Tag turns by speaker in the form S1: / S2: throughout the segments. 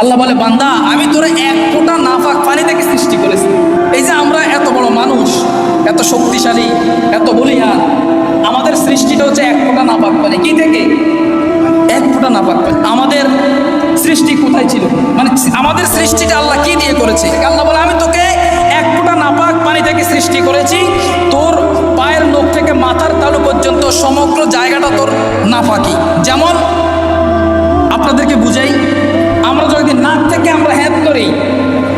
S1: আল্লাহ বলে, বান্দা, আমি তোরে এক ফোঁটা নাফাক পানি থেকে সৃষ্টি করেছি। এই যে আমরা এত বড় মানুষ, এত শক্তিশালী, এত বলিয়ান, আমাদের সৃষ্টিটা হচ্ছে এক ফোঁটা নাপাক পানি। কি থেকে? এক ফোঁটা নাপাক পানি। আমাদের সৃষ্টি কোথায় ছিল? মানে আমাদের সৃষ্টিটা আল্লাহ কি দিয়ে করেছে? আল্লাহ বলে, আমি তোকে এক ফোঁটা নাপাক পানি থেকে সৃষ্টি করেছি। তোর পায়ের নখ থেকে মাথার তালু পর্যন্ত সমগ্র জায়গাটা তোর নাফাকি। যেমন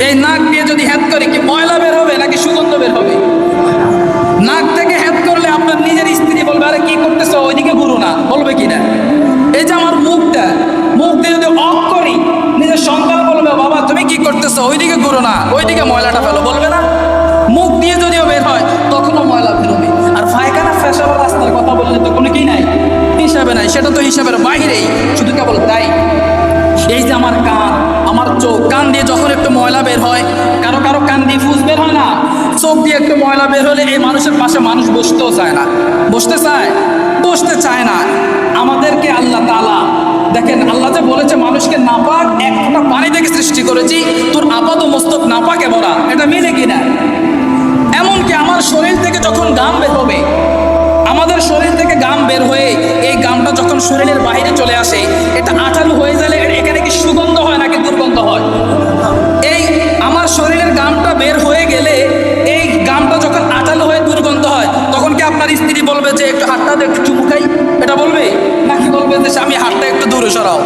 S1: এই নাক দিয়ে যদি হ্যাদ করি কি ময়লা বের হবে নাকি সুগন্ধ বের হবে? নাক থেকে হ্যাদ করলে আপনার নিজের স্ত্রী বলবে, আরে কি করতেছো? ওইদিকে ঘুরো না। বলবে কি না? এই যে আমার মুখটা, মুখ দিয়ে যদি অফ করি, নিজের সন্তান বলবে, বাবা, তুমি কি করতেছো? ওইদিকে ঘুরো না, ওইদিকে ময়লাটা ফেলো। বলবে না? মুখ দিয়ে যদিও বের হয়, তখনও ময়লা বেরোবে আর ফায়খানা ফেসাবার রাস্তার কথা বললে তো কোনো কি নাই? হিসাবে নাই, সেটা তো হিসাবের বাইরেই, শুধু কেবল তাই। এই যে আমার কান, আমার চোখ, কান দিয়ে যখন ময়লা বের হয়, কারও কারও কান দিয়ে ফুস বের হয় না। চোখ দিয়ে একটু ময়লা বের হলে এই মানুষের পাশে মানুষ বসতেও চায় না। বসতে চায়? বসতে চায় না। আমাদেরকে আল্লাহ তালা দেখেন আল্লাহ যে বলেছে, মানুষকে নাপাক, এক ফোঁটা পানি থেকে সৃষ্টি করেছি, তোর আপাত মস্তক নাপাকে ভরা এটা মিলে কিনা এমনকি আমার শরীর থেকে যখন গাম বের হবে, আমাদের শরীর থেকে গাম বের হয়ে এই গামটা যখন শরীরের বাইরে চলে আসে, এটা আঠালো হয়ে বলবে যে হাতটা একটু দূরে সরাও।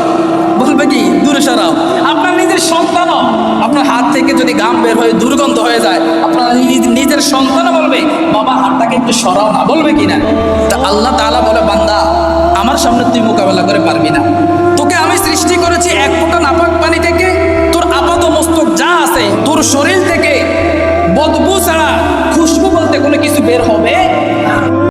S1: বলবে কি? দূরে সরাও। আপনার নিজের সন্তানও আপনার হাত থেকে যদি গাম বের হয়ে দুর্গন্ধ হয়ে যায়, আপনার নিজের সন্তানও বলবে, বাবা, হাতটাকে একটু সরাও না। বলবে কি না? তা আল্লাহ তাআলা বলে, বান্দা, আমার সামনে তুই মোকাবেলা করে পারবি না। তোকে আমি সৃষ্টি করেছি এক ফোঁটা নাপাক পানি থেকে। তোর আপাত মস্তক যা আছে, তোর শরীর থেকে বদবু ছাড়া খুশবু বলতে কোনো কিছু বের হবে?